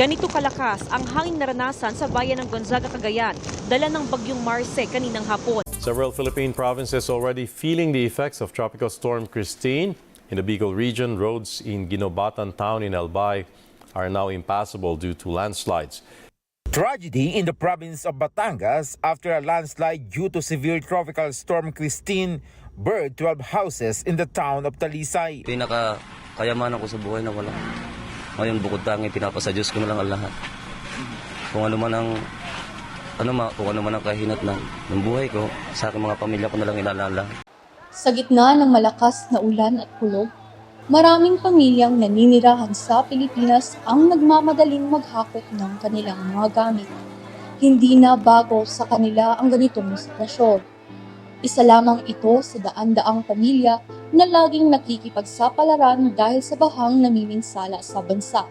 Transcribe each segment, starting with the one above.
Ganito kalakas ang hangin naranasan sa bayan ng Gonzaga, Cagayan, dala ng bagyong Marce kaninang hapon. Several Philippine provinces already feeling the effects of Tropical Storm Christine. In the Bicol region, roads in Ginobatan town in Albay are now impassable due to landslides. Tragedy in the province of Batangas after a landslide due to severe tropical storm Christine burned 12 houses in the town of Talisay. pinaka kayamanan ko sa buhay na wala. Ngayon bukod tangi pinapasa Diyos ko na lang ang lahat. Kung ano man ang ano ma, kung ano man ang kahinat ng, ng buhay ko, sa aking mga pamilya ko na lang ilalala. Sa gitna ng malakas na ulan at kulog, maraming pamilyang naninirahan sa Pilipinas ang nagmamadaling maghakot ng kanilang mga gamit. Hindi na bago sa kanila ang ganitong sitwasyon. Isa lamang ito sa daan-daang pamilya na laging nakikipagsapalaran dahil sa bahang namiminsala sa bansa.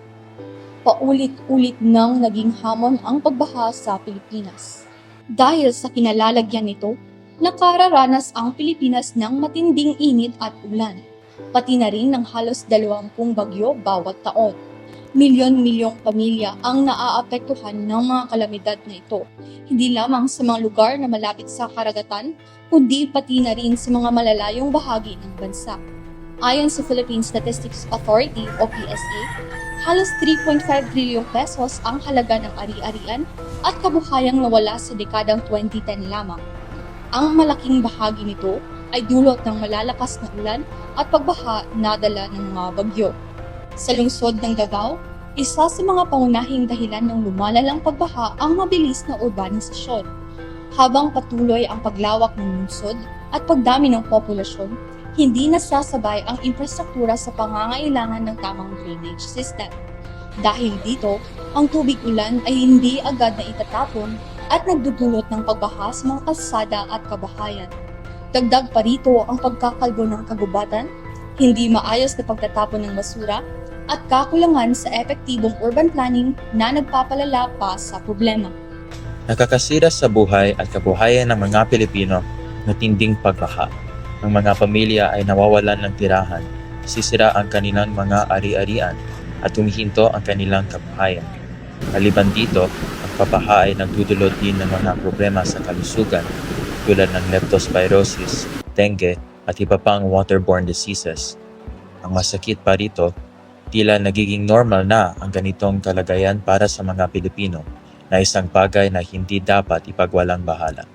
Paulit-ulit nang naging hamon ang pagbaha sa Pilipinas. Dahil sa kinalalagyan nito, nakararanas ang Pilipinas ng matinding init at ulan, pati na rin ng halos dalawampung bagyo bawat taon. Milyon-milyong pamilya ang naaapektuhan ng mga kalamidad na ito, hindi lamang sa mga lugar na malapit sa karagatan, kundi pati na rin sa mga malalayong bahagi ng bansa. Ayon sa Philippine Statistics Authority o PSA, halos 3.5 trilyong pesos ang halaga ng ari-arian at kabuhayang nawala sa dekadang 2010 lamang. Ang malaking bahagi nito ay dulot ng malalakas na ulan at pagbaha na dala ng mga bagyo. Sa lungsod ng Davao, isa sa mga pangunahing dahilan ng lumalalang pagbaha ang mabilis na urbanisasyon. Habang patuloy ang paglawak ng lungsod at pagdami ng populasyon, hindi nasasabay ang infrastruktura sa pangangailangan ng tamang drainage system. Dahil dito, ang tubig ulan ay hindi agad na itatapon at nagdudulot ng pagbaha sa mga kalsada at kabahayan. Dagdag pa rito ang pagkakalbo ng kagubatan, hindi maayos na pagtatapon ng basura, at kakulangan sa epektibong urban planning na nagpapalala pa sa problema. Nakakasira sa buhay at kabuhayan ng mga Pilipino ng tinding pagbaha. Ang mga pamilya ay nawawalan ng tirahan, sisira ang kanilang mga ari-arian at tumihinto ang kanilang kabuhayan. Maliban dito, ang pabaha ay nagdudulot din ng mga problema sa kalusugan tulad ng leptospirosis, dengue at iba pang waterborne diseases. Ang masakit pa rito, tila nagiging normal na ang ganitong kalagayan para sa mga Pilipino na isang bagay na hindi dapat ipagwalang bahala.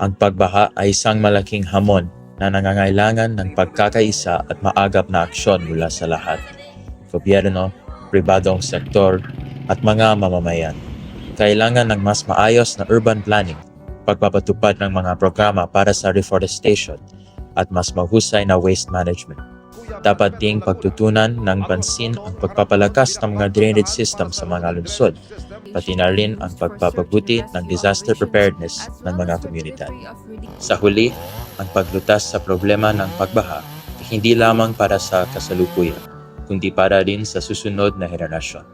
Ang pagbaha ay isang malaking hamon na nangangailangan ng pagkakaisa at maagap na aksyon mula sa lahat. Gobyerno, pribadong sektor, at mga mamamayan. Kailangan ng mas maayos na urban planning, pagpapatupad ng mga programa para sa reforestation, at mas mahusay na waste management. Dapat ding pagtutunan ng pansin ang pagpapalakas ng mga drainage system sa mga lungsod, pati na rin ang pagpapabuti ng disaster preparedness ng mga komunidad. Sa huli, ang paglutas sa problema ng pagbaha ay hindi lamang para sa kasalukuyan, kundi para rin sa susunod na henerasyon.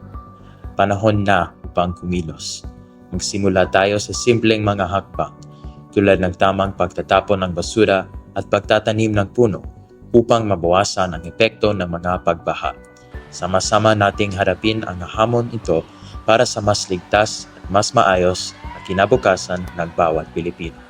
Panahon na upang kumilos. Magsimula tayo sa simpleng mga hakbang tulad ng tamang pagtatapon ng basura at pagtatanim ng puno upang mabawasan ang epekto ng mga pagbaha. Sama-sama nating harapin ang hamon ito para sa mas ligtas at mas maayos na kinabukasan ng bawat Pilipino.